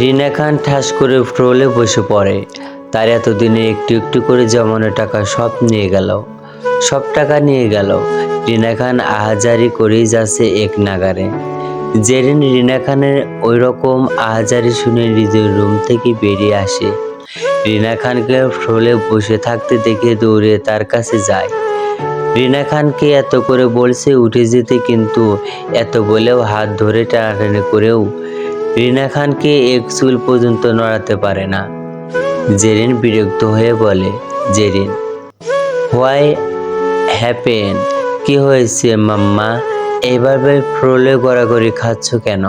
রিনা খান ঠাস করে ট্রোলে বসে পড়ে। তার এতদিনে একটু একটু করে জমানো টাকা সব নিয়ে গেল। সব টাকা নিয়ে গেল। রিনা খান আহাজারি করেই যাচ্ছে এক নাগারে। জেরিন রিনা খানের ওই রকম আহাজারি শুনে নিজের রুম থেকে বেরিয়ে আসে। রিনা খানকে ফ্লোরে বসে থাকতে দেখে দৌড়ে তার কাছে যায়। রিনা খানকে এত করে বলছে উঠে যেতে কিন্তু এত বলেও হাত ধরে টানাটানি করেও রিনা খানকে এক চুল পর্যন্ত নড়াতে পারে না। জেরিন বিরক্ত হয়ে বলে, জেরিন হোয়াই হ্যাপেন কি হয়েছে মাম্মা? এভাবে ফ্রোলে গড়াগড়ি খাচ্ছ কেন?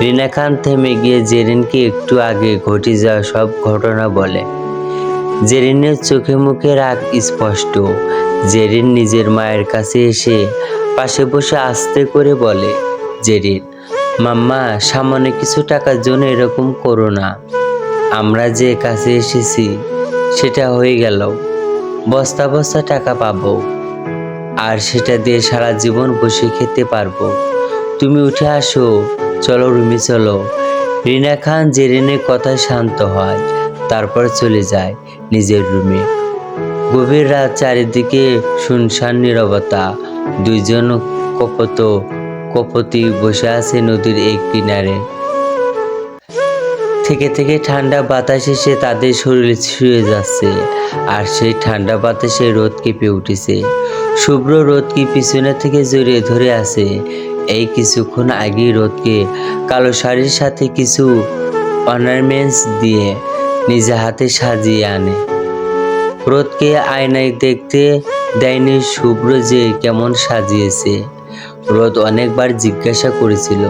রিনা খান থেমে গিয়ে জেরিনকে একটু আগে ঘটে যাওয়া সব ঘটনা বলে। জেরিনের চোখে মুখে রাগ স্পষ্ট। জেরিন নিজের মায়ের কাছে এসে পাশে বসে আস্তে করে বলে, জেরিন মাম্মা সামান্য কিছু টাকার জন্য এরকম করো না। আমরা যে কাছে এসেছি, সেটা হয়ে গেল। বস্তা বস্তা টাকা পাবো। আর সেটা দিয়ে সারা জীবন বসে খেতে পারব। তুমি উঠে আসো, চলো রুমে চলো। রিনা খান যে জেরিনের কথায় শান্ত হয়, তারপর চলে যায় নিজের রুমে। গভীর রাত চারিদিকে শুনশান নীরবতা, দুইজন কপত কপতি বসে আছে নদীর এক কিনারে। থেকে থেকে ঠান্ডা বাতাস এসে তাদের শরীরে ছুঁয়ে যাচ্ছে, আর সেই ঠান্ডা বাতাসে রোদ কেঁপে উঠেছে। শুভ্র রোদকে পিছনে থেকে জড়িয়ে ধরে আছে? এই কিছুক্ষণ আগে রোদকে কালো শাড়ির সাথে কিছু অর্নামেন্টস দিয়ে নিজে হাতে সাজিয়ে আনে। রোদকে আয়নায় দেখতে দেয়নি শুভ্র যে কেমন সাজিয়েছে। রোদ অনেকবার জিজ্ঞাসা করেছিল,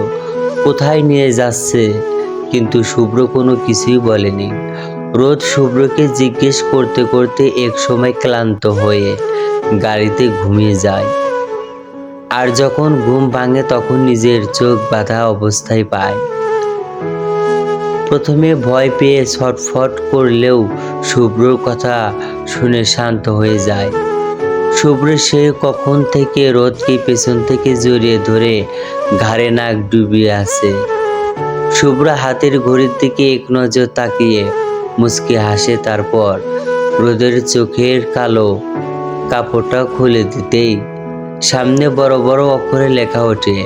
কোথায় নিয়ে যাচ্ছে? কিন্তু শুভ্র কোনো কিছুই বলেনি। রোদ শুভ্রকে জিজ্ঞেস করতে করতে এক সময় ক্লান্ত হয়ে গাড়িতে ঘুমিয়ে যায়। আর যখন ঘুম ভাঙে তখন নিজের চোখ বাঁধা অবস্থায় পায়। প্রথমে ভয় পেয়ে ছটফট করলেও শুভ্রর কথা শুনে শান্ত হয়ে যায়। শুভ্র সে কখন থেকে রোদকে পেছন থেকে জড়িয়ে ধরে ঘাড়ে নাক ডুবিয়ে আছে। শুভ্র হাতের ঘড়ির দিকে এক নজর তাকিয়ে, মুচকি হাসে তারপর রোদের চোখের কালো কাপড়টা খুলে দিতেই। সামনে বড় বড় অক্ষরে লেখা ওঠে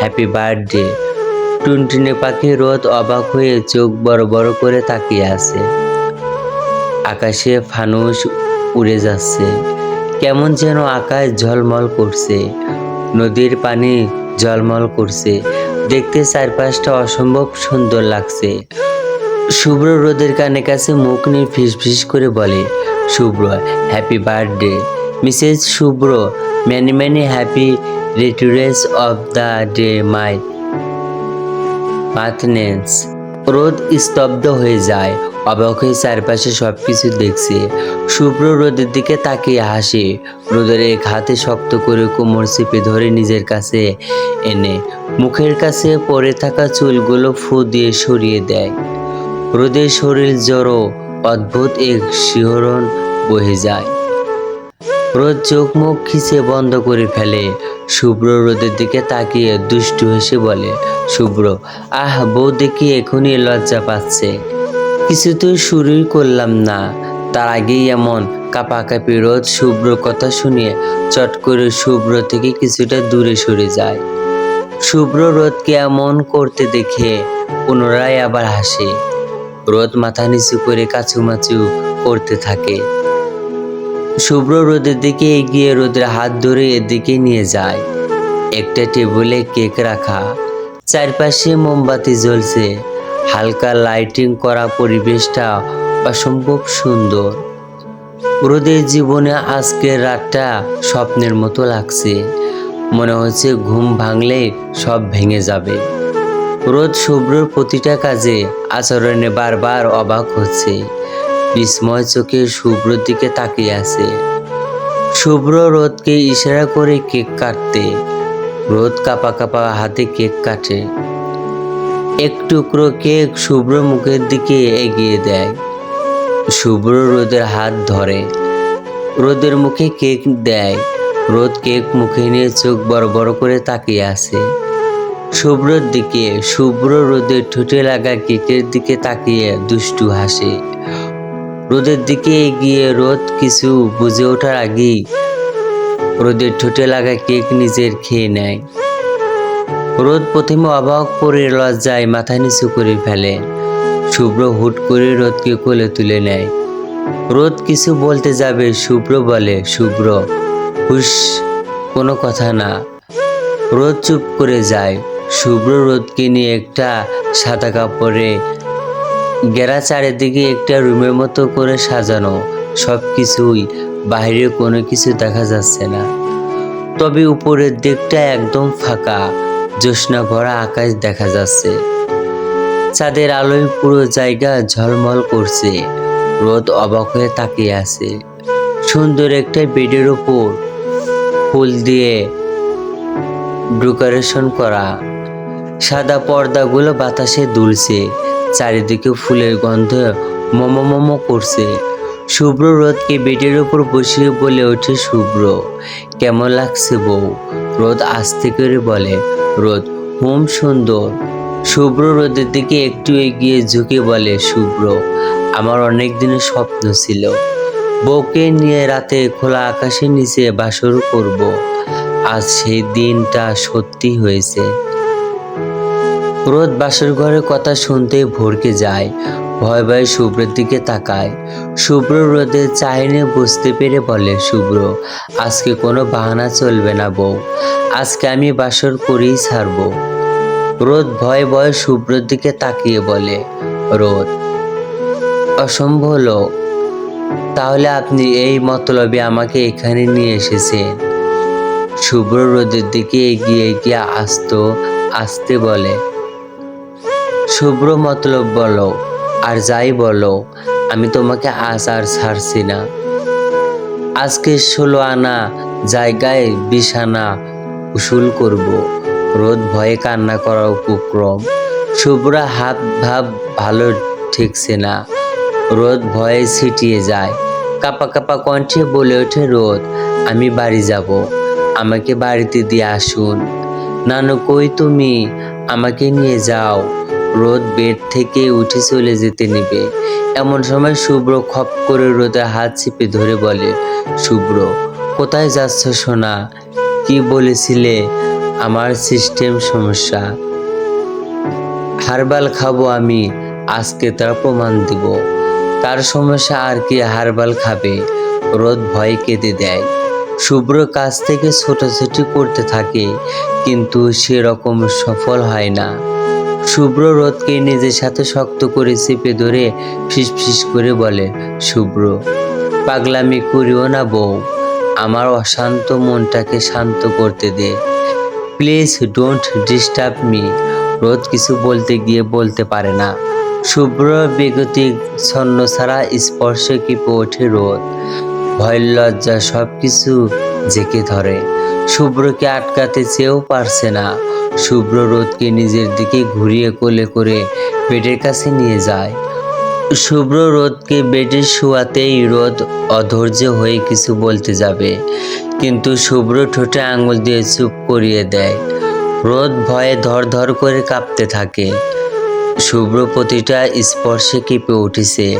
হ্যাপি বার্থডে টুনটুনে পাখি রোদ অবাক হয়ে চোখ বড় বড় করে তাকিয়ে আছে। আকাশে ফানুস উড়ে যাচ্ছে। কেমন যেন আকাশ ঝলমল করছে, নদীর পানি ঝলমল করছে, দেখতে চারপাশটা অসম্ভব সুন্দর লাগছে। শুভ্র রোদের কানে কাছে মুখ নিয়ে ফিস করে বলে, Shubhra happy birthday Mrs Shubhra many many happy returns of the day my মাথনেন্স রোদ স্তব্ধ হয়ে যায় অবাক হয়ে চারপাশে সব কিছু দেখছে। শুভ্র রোদের দিকে তাকিয়ে হাসে। রোদের এক হাতে শক্ত করে কোমর চেপে ধরে নিজের কাছে এনে। মুখের কাছে পড়ে থাকা চুলগুলো ফু দিয়ে সরিয়ে দেয়। রোদের শরীর জড়ো, অদ্ভুত এক শিহরণ বহে যায়। রোদ চোখ মুখ খিচে বন্ধ করে ফেলে। শুভ্র রোদের দিকে তাকিয়ে দুষ্টু হেসে বলে, শুভ্র, আহ, বউ দেখি এখনই লজ্জা পাচ্ছে। কিছু তো শুরুই করলাম না। তার আগেই এমন কাপাকাপি রোদ শুভ্র কথা শুনিয়ে চট করে শুভ্র থেকে কিছুটা দূরে সরে যায়। শুভ্র রোদকে এমন করতে দেখে পুনরায় আবার হাসে। রোদ মাথা নিচু করে কাছুমাচু করতে থাকে। শুভ্র রোদের দিকে এগিয়ে রোদের হাত ধরে এদিকে নিয়ে যায়। একটা টেবিলে কেক রাখা। চারপাশে মোমবাতি জ্বলছে। হালকা লাইটিং করা পরিবেশটা অসম্ভব সুন্দর। রোদের জীবনে আজকের রাতটা স্বপ্নের মতো লাগছে। মনে হচ্ছে ঘুম ভাঙলে সব ভেঙে যাবে। রোদ শুভ্রর প্রতিটা কাজে আচরণে বারবার অবাক হচ্ছে। বিস্ময় চোখে শুভ্রর দিকে তাকিয়ে আছে। শুভ্র রোদকে ইশারা করে কেক কাটতে। রোদ কাপা কাপা হাতে কেক কাটে। এক টুকরো কেক শুভ্র মুখের দিকে এগিয়ে দেয়। শুভ্র রোদের হাত ধরে। রোদের মুখে কেক দেয়। রোদ কেক মুখে নিয়ে চোখ বড় বড় করে তাকিয়ে আছে। শুভ্রর দিকে, শুভ্র রোদের ঠোঁটে লাগা কেকের দিকে তাকিয়ে দুষ্টু হাসে। রোদের দিকে এগিয়ে রোদ কিছু বুঝে ওঠার আগেই রোদের ঠোঁটে লাগা কেক নিজের খেয়ে নেয়। রোদ প্রথমে অবাক করে লজ্জায় মাথা নিচু করে ফেলে। শুভ্র হুট করে রোদকে কোলে তুলে নেয়। রোদ কিছু বলতে যাবে, শুভ্র বলে, শুভ্র হুস কোনো কথা না। রোদ চুপ করে যায়। শুভ্র রোদকে নিয়ে একটা সাদা কাপড়ে গেরা চারিদিকে একটা রুমের মতো করে সাজানো। সব কিছুই বাইরে কোনো কিছু দেখা যাচ্ছে না। তবে উপরের দিকটা একদম ফাঁকা। জ্যোৎস্না ভরা আকাশ দেখা যাচ্ছে। চাঁদের আলোয় পুরো জায়গা ঝলমল করছে। রোদ অবাক হয়ে তাকিয়ে আছে। সুন্দর একটা বেডের ওপর ফুল দিয়ে ডেকোরেশন করা। সাদা পর্দাগুলো বাতাসে দুলছে। চারিদিকে ফুলের গন্ধ মম মম করছে। শুভ্র রোদকে বেডের ওপর বসিয়ে বলে ওঠে শুভ্র। কেমন লাগছে বউ? রোদ আস্তে করে বলে রোদ। হোম, সুন্দর। শুভ্র রোদের দিকে একটু এগিয়ে ঝুঁকে বলে, শুভ্র, আমার অনেক দিনের স্বপ্ন ছিল। বউকে নিয়ে রাতে খোলা আকাশের নিচে বাসর করব। আজ সেই দিনটা সত্যি হয়েছে। রোদ বাসর ঘরের কথা শুনতে ভরকে যায়। ভয় ভয়ে শুভ্রের দিকে তাকায়। শুভ্র রোদের চাইনে বুঝতে পেরে বলে, শুভ্র, আজকে কোনো বাহানা চলবে না বউ। আজকে আমি বাসর করেই ছাড়বো। রোদ ভয়ে ভয়ে শুভ্রর দিকে তাকিয়ে বলে, রোদ, অসম্ভব লোক তাহলে আপনি এই মতলবে আমাকে এখানে নিয়ে এসেছেন। শুভ্র রোদের দিকে এগিয়ে গিয়ে আসত আসতে বলে, শুভ্র মতলব বলো, আর যাই বলো, আমি তোমাকে আজ আর ছাড়ছি না। আজকে ষোলো আনা জায়গায় বিশ আনা উসুল করব। রোদ ভয়ে কান্না করার উপক্রম। শুভ্রা হাত ভাব ভালো ঠেকছে না। রোদ ভয়ে ছিটিয়ে যায়। কাপা কাপা কণ্ঠে বলে ওঠে, রোদ, আমি বাড়ি যাব। আমাকে বাড়িতে দিয়ে আসুন। নানু, কই তুমি? আমাকে নিয়ে যাও। রোদ বেড থেকে উঠে চলে যেতে নেবে। এমন সময় শুভ্র খপ করে রোদের হাত চেপে ধরে বলে, শুভ্র, কোথায় যাচ্ছ সোনা? কি বলেছিলে? আমার সিস্টেম সমস্যা। হারবাল খাব আমি, আজকে তার প্রমাণ দিব। তার সমস্যা আর কি হারবাল খাবে? রোদ ভয় কেঁদে দেয়। শুভ্র কাছ থেকে ছোটাছুটি করতে থাকে, কিন্তু সেরকম সফল হয় না। শুভ্র রোদকে নিজের সাথে শক্ত করে চেপে ধরে ফিস ফিস করে বলে, শুভ্র, পাগলামি করিও না বউ। আমার অশান্ত মনটাকে শান্ত করতে দে। Please don't disturb me. রোদ কিছু বলতে গিয়ে বলতে পারে না। শুভ্র বেগতিক ছন্ন ছাড়া স্পর্শে কেঁপে ওঠে রোদ। ভয় লজ্জা সব কিছু জেঁকে ধরে। শুভ্রকে আটকাতে চেয়েও পারছে না। শুভ্র রোদকে নিজের দিকে ঘুরিয়ে কোলে করে পেটের কাছে নিয়ে যায়। শুভ্র রোদকে বেডে শোয়াতেই রোদ অধৈর্য হয়ে কিছু বলতে যাবে। কিন্তু শুভ্র ঠোঁটে আঙুল দিয়ে চুপ করিয়ে দেয়। রোদ ভয়ে ধর ধর করে কাঁপতে থাকে। শুভ্র প্রতিটা স্পর্শে কেঁপে উঠেছে।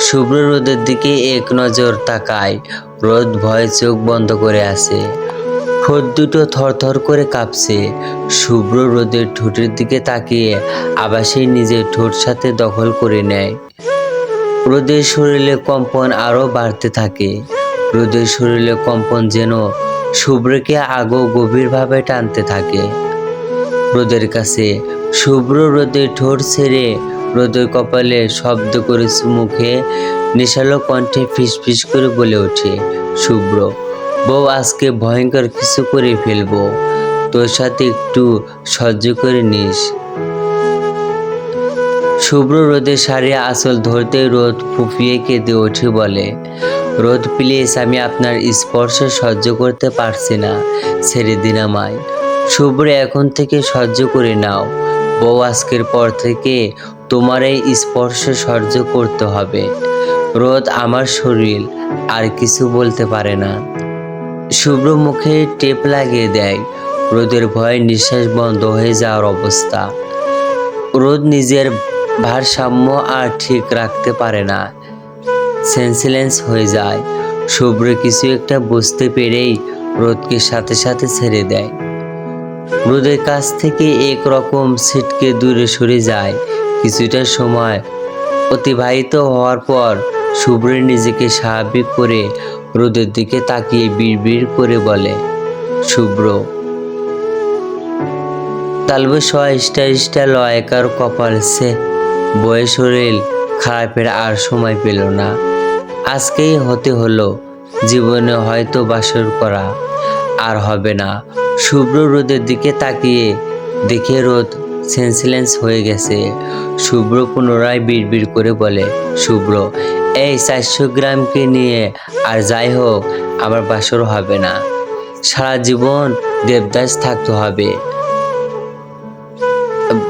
শুভ্র রোদের দিকে এক নজর তাকায়। রোদ ভয়ে চোখ বন্ধ করে আছে। ঠোঁট দুটো থরথর করে কাঁপছে। শুভ্র রোদের ঠোঁটের দিকে তাকিয়ে আবার সেই নিজের ঠোঁট সাথে দখল করে নেয়। রোদের শরীরে কম্পন আরও বাড়তে থাকে। রোদের শরীরে কম্পন যেন শুভ্রকে আগো গভীরভাবে টানতে থাকে। রোদের কাছে শুভ্র রোদের ঠোঁট ছেড়ে রোদের কপালে শব্দ করে মুখে নেশালো কণ্ঠে ফিস ফিস করে বলে ওঠে, শুভ্র, বউ, আজকে ভয়ঙ্কর কিছু করে ফেলব। তোর সাথে একটু সহ্য করে নিস। শুভ্র রোদে শাড়ি আসল ধরতে রোদ ফুফিয়ে কেঁদে ওঠে বলে, রোদ প্লিজ, আমি আপনার স্পর্শ সহ্য করতে পারছি না, ছেড়ে দিন আমায়। শুভ্র, এখন থেকে সহ্য করে নাও। বউ, আজকের পর থেকে তোমার এই স্পর্শ সহ্য করতে হবে। রোদ আমার শরীর, আর কিছু বলতে পারে না। শুভ্র মুখে টেপ লাগিয়ে দেয়। রোদের ভয়ে নিঃশ্বাস বন্ধ হয়ে যাওয়ার অবস্থা। রোদ নিজের ভারসাম্য আর ঠিক রাখতে পারে না। সেন্সিলেন্স হয়ে যায়। শুভ্র কিছু একটা বুঝতে পেরেই রোদকে সাথে সাথে ছেড়ে দেয়। রোদের কাছ থেকে এক রকম ছিটকে দূরে সরে যায়। কিছুটা সময় অতিবাহিত হওয়ার পর শুভ্র নিজেকে স্বাভাবিক করে রোদের দিকে তাকিয়ে বিড়বিড় করে বলে, শুভ্র তালবে স্টার স্টার লয়কার কপাল সে বয়ে শরীর খারাপের আর সময় পেল না। আজকেই হতে হলো জীবনে হয়তো বাসর করা। আর হবে না। শুভ্র রোদের দিকে তাকিয়ে দেখে রোদ সেন্সিলেন্স হয়ে গেছে। শুভ্র পুনরায় বিড়বিড় করে বলে, শুভ্র, এই চারশো গ্রামকে নিয়ে আর যাই হোক, আমার বাসর হবে না। সারা জীবন দেবদাস থাকতে হবে।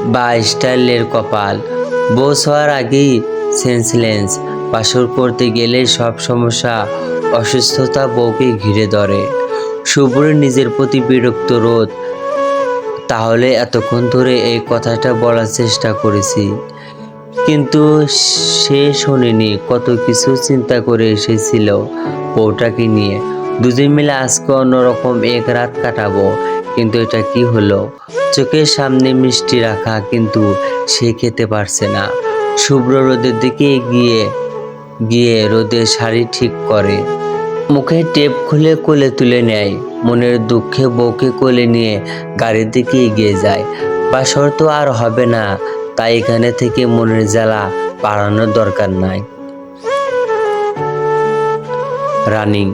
বা স্টাইলের কপাল। বস হওয়ার আগেই সেন্সলেন্স, বাসর করতে গেলে সব সমস্যা, অসুস্থতা বউকে ঘিরে ধরে। শুভ্র নিজের প্রতি বিরক্ত রোধ। তাহলে এতক্ষণ ধরে এই কথাটা বলার চেষ্টা করেছি। কিন্তু সে শোনেনি কত কিছু চিন্তা করে এসেছিল বউটাকে নিয়ে। দুজন মিলে আজকে অন্যরকম এক রাত কাটাবো। কিন্তু এটা কি হলো? চোখের সামনে মিষ্টি রাখা কিন্তু সে খেতে পারছে না। শুভ্র রোদের দিকে এগিয়ে গিয়ে রোদের শাড়ি ঠিক করে। মুখে টেপ খুলে কোলে তুলে নেয়। মনের দুঃখে বউকে কোলে নিয়ে গাড়ির দিকে এগিয়ে যায়। বাসর তো আর হবে না, তাই এখানে থেকে মনের জ্বালা বাড়ানোর দরকার নাই। রানিং